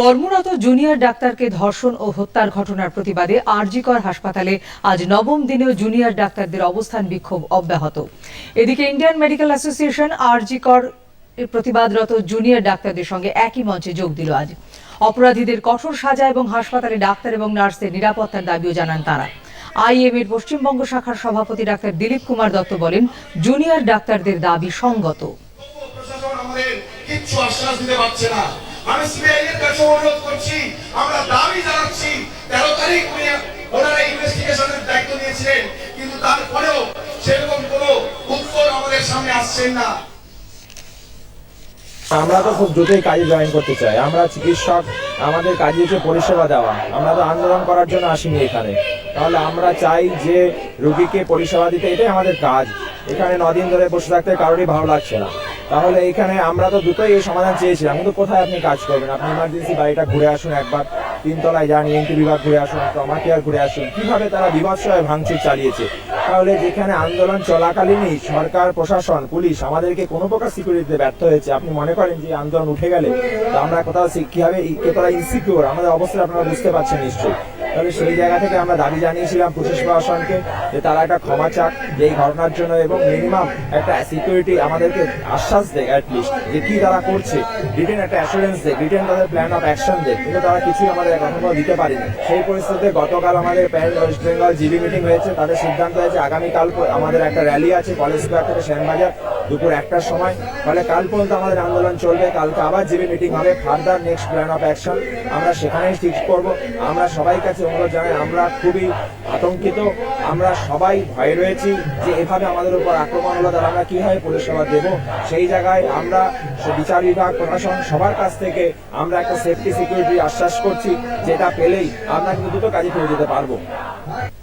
কর্মরত জুনিয়র ডাক্তারকে ধর্ষণ ও হত্যার ঘটনার প্রতিবাদে আরজিকর হাসপাতালে আজ নবম দিনেও জুনিয়র ডাক্তারদের অবস্থান বিক্ষোভ অব্যাহত। এদিকে ইন্ডিয়ান মেডিকেল অ্যাসোসিয়েশন আরজিকর প্রতিবাদরত জুনিয়র ডাক্তারদের সঙ্গে একই মঞ্চে যোগ দিল আজ। অপরাধীদের কঠোর সাজা এবং হাসপাতালে ডাক্তার এবং নার্সদের নিরাপত্তার দাবিও জানান তারা। আইএম এর পশ্চিমবঙ্গ শাখার সভাপতি ডাক্তার দিলীপ কুমার দত্ত বলেন, জুনিয়র ডাক্তারদের দাবি সঙ্গত। আশ্বাস দিতে পারছে না। আমি কাছে অনুরোধ করছি, আমরা দাবি জানাচ্ছি, তেরো তারিখ উনি ওনারা ইনভেস্টিগেশনের দায়িত্ব নিয়েছিলেন, কিন্তু তারপরেও সেরকম উত্তর আমাদের সামনে আসছেন না। আমরা তো খুব দ্রুতই কাজে জয়েন করতে চাই। আমরা চিকিৎসক, আমাদের কাজে হচ্ছে পরিষেবা দেওয়া। আমরা তো আন্দোলন করার জন্য আসিনি এখানে। তাহলে আমরা চাই যে রুগীকে পরিষেবা দিতে, এটাই আমাদের কাজ। এখানে নদিন ধরে বসে থাকতে কারোরই ভালো লাগছে না। তাহলে এখানে আমরা তো দুটোই এই সমাধান চেয়েছিলাম, কিন্তু কোথায় আপনি কাজ করবেন? আপনি ইমার্জেন্সি বাড়িটা ঘুরে আসুন একবার, তিনতলায় যান এনটি বিভাগ ঘুরে আসুন ট্রমা কেয়ার ঘুরে আসুন। কীভাবে তারা বিভৎসভাবে ভাঙচুর চালিয়েছে? তাহলে যেখানে আন্দোলন চলাকালীনই সরকার, প্রশাসন, পুলিশ আমাদেরকে কোনো প্রকার সিকিউরিটিতে ব্যর্থ হয়েছে, আপনি মনে করেন যে আন্দোলন উঠে গেলে তো আমরা কোথাও কীভাবে কতটা ইনসিকিউর আমাদের অবস্থা আপনারা বুঝতে পারছেন নিশ্চয়ই। তাহলে সেই জায়গা থেকে আমরা দাবি জানিয়েছিলাম পুলিশ প্রশাসনকে যে তারা একটা ক্ষমা চাক যে এই ঘটনার জন্য এবং মিনিমাম একটা সিকিউরিটি আমাদেরকে আশ্বাস দেয় অ্যাটলিস্ট যে কি তারা করছে। রিটেন একটা অ্যাসুরেন্স দেয় রিটেন তাদের প্ল্যান অফ অ্যাকশন দেয়, কিন্তু তারা কিছুই আমাদের এখনও দিতে পারেনি। সেই পরিস্থিতিতে গতকাল আমাদের parent West Bengal GB meeting হয়েছে, তাদের সিদ্ধান্ত হয়েছে আগামীকাল আমাদের একটা র্যালি আছে কলেজ স্কোয়ার থেকে শ্যামবাজার। দুপুর একটার সময়। ফলে কাল পর্যন্ত আমাদের আন্দোলন চলবে, কালকে আবার জিবি মিটিং হবে, further next plan of action. আমরা সেখানেই ফিক্স করব। আমরা সবাই কাছে অনুরোধ জানাই, আমরা খুবই আতঙ্কিত, আমরা সবাই ভয় রয়েছি যে এভাবে আমাদের উপর আক্রমণ হলো, তাহলে আমরা কীভাবে পরিষেবা দেব? সেই জায়গায় আমরা বিচার বিভাগ, প্রশাসন সবার কাছ থেকে আমরা একটা সেফটি সিকিউরিটি আশ্বাস করছি, যেটা পেলেই আমরা কিন্তু দুটো কাজে ফিরে যেতে পারব।